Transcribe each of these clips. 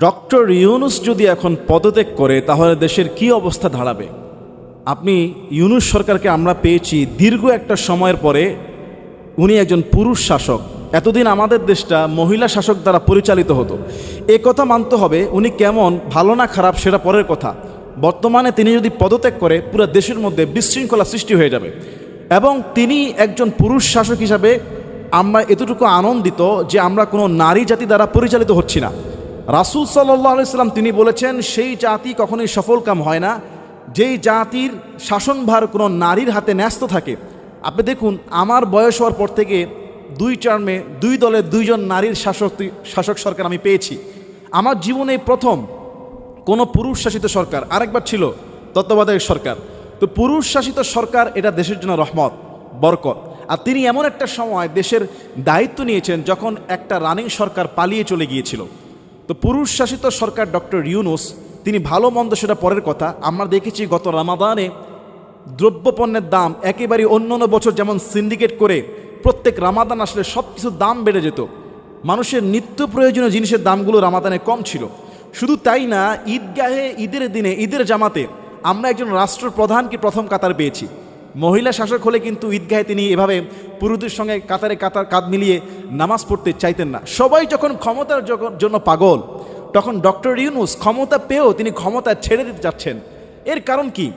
Doctor Yunus যদি এখন পদত্যাগ করে, তাহলে দেশের কি অবস্থা দাঁড়াবে? আপনি ইউনুস সরকারকে আমরা পেয়েছি দীর্ঘ একটা সময়ের পরে উনি একজন পুরুষ শাসক। এতদিন আমাদের দেশটা মহিলা শাসক দ্বারা পরিচালিত হতো। এ কথা মানতে হবে, উনি কেমন, ভালো না খারাপ সেটা পরের কথা। বর্তমানে তিনি যদি পদত্যাগ করে, পুরো দেশের মধ্যে বিশৃঙ্খলা সৃষ্টি হয়ে যাবে। এবং তিনি একজন পুরুষ শাসক হিসাবে আমরা এতটুকু আনন্দিত যে আমরা কোনো নারী জাতি দ্বারা পরিচালিত হচ্ছি না। রাসুল সাল্লাহ তিনি বলেছেন, সেই জাতি কখনোই সফলকাম হয় না। যেই জাতির শাসনভার কোনো নারীর হাতে ন্যস্ত থাকে। আপনি দেখুন, আমার বয়স হওয়ার পর থেকে দুই টার্মে দুই দলের দুইজন নারীর শাসক শাসক সরকার আমি পেয়েছি। আমার জীবনে প্রথম কোনো পুরুষ শাসিত সরকার, আরেকবার ছিল তত্ত্বাবধায়ক সরকার। তো পুরুষ শাসিত সরকার এটা দেশের জন্য রহমত, বরকত। আর তিনি এমন একটা সময় দেশের দায়িত্ব নিয়েছেন যখন একটা রানিং সরকার পালিয়ে চলে গিয়েছিল। তো পুরুষ শাসিত সরকার ডক্টর ইউনুস, তিনি ভালো মন্দ সেটা পরের কথা। আমরা দেখেছি গত রামাদানে দ্রব্যপণ্যের দাম একেবারে অন্য অন্য বছর যেমন সিন্ডিকেট করে প্রত্যেক রামাদান আসলে সব কিছুর দাম বেড়ে যেত। মানুষের নিত্য প্রয়োজনীয় জিনিসের দামগুলো রামাদানে কম ছিল। শুধু তাই না, ঈদগাহে, ঈদের দিনে, ঈদের জামাতে আমরা একজন রাষ্ট্রপ্রধানকে প্রথম কাতার পেয়েছি। মহিলা শাসক হলে কিন্তু ঈদগাহে তিনি এভাবে পুরুষদের সঙ্গে কাতারে কাতার কাঁধ মিলিয়ে নামাজ পড়তে চাইতেন না। সবাই যখন ক্ষমতার জন্য পাগল, তখন ডক্টর ইউনুস ক্ষমতা পেয়েও তিনি ক্ষমতা ছেড়ে দিতে যাচ্ছেন এর কারণ কি?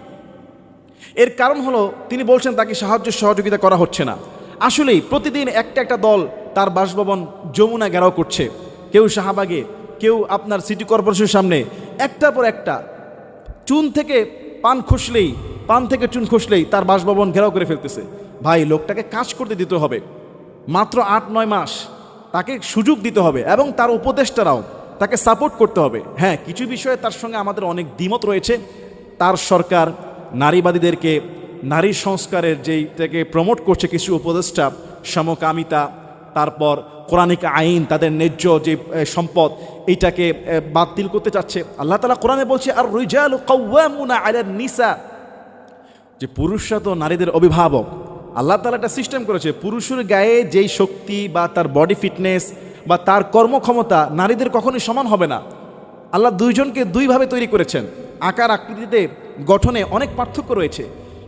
এর কারণ হলো, তিনি বলছেন তাকে সাহায্য সহযোগিতা করা হচ্ছে না। আসলেই প্রতিদিন একটা একটা দল তার বাসভবন যমুনা ঘেরাও করছে। কেউ শাহবাগে, কেউ আপনার সিটি কর্পোরেশনের সামনে। একটার পর একটা, চুন থেকে পান খসলেই পান থেকে চুন খসলেই তার বাসভবন ঘেরাও করে ফেলতেছে। ভাই, লোকটাকে কাজ করতে দিতে হবে। মাত্র আট, নয় মাস। তাকে সুযোগ দিতে হবে এবং তার উপদেষ্টারাও তাকে সাপোর্ট করতে হবে। হ্যাঁ কিছু বিষয়ে তার সঙ্গে আমাদের অনেক দ্বিমত রয়েছে। তার সরকার নারীবাদীদেরকে নারী সংস্কারের যেই থেকে প্রমোট করছে কিছু উপদেষ্টা, সমকামিতা, তারপর কোরআনিক আইন, তাদের ন্যায্য যে সম্পদ, এইটাকে বাতিল করতে চাচ্ছে। আল্লাহ তালা কোরআনে বলছে, আর রুজাল কওয়ামুনা আলান নিসা। যে পুরুষরা তো নারীদের অভিভাবক, আল্লাহ তালা একটা সিস্টেম করেছে। পুরুষের গায়ে যেই শক্তি বা তার বডি ফিটনেস বা তার কর্মক্ষমতা নারীদের কখনোই সমান হবে না। আল্লাহ দুইজনকে দুইভাবে তৈরি করেছেন। আকার আকৃতিতে গঠনে অনেক পার্থক্য রয়েছে।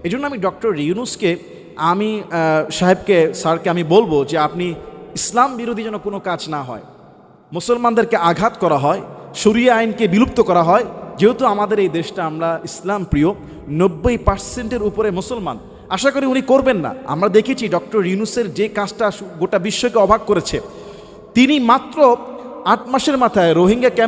এই আমি ডক্টর ইউনুসকে, আমি সাহেবকে, স্যারকে আমি বলব যে আপনি ইসলাম বিরোধী যেন কোনো কাজ না হয়। মুসলমানদেরকে আঘাত করা হয়, শরিয়া আইনকে বিলুপ্ত করা হয় যেহেতু আমাদের এই দেশটা আমরা ইসলাম প্রিয়, নব্বই পার্সেন্টের উপরে মুসলমান। আশা করি উনি করবেন না। আমরা দেখেছি ডক্টর ইউনুসের যে কাজটা গোটা বিশ্বকে অবাক করেছে। তিনি মাত্র আট মাসের মাথায় রোহিঙ্গা ক্যাম্প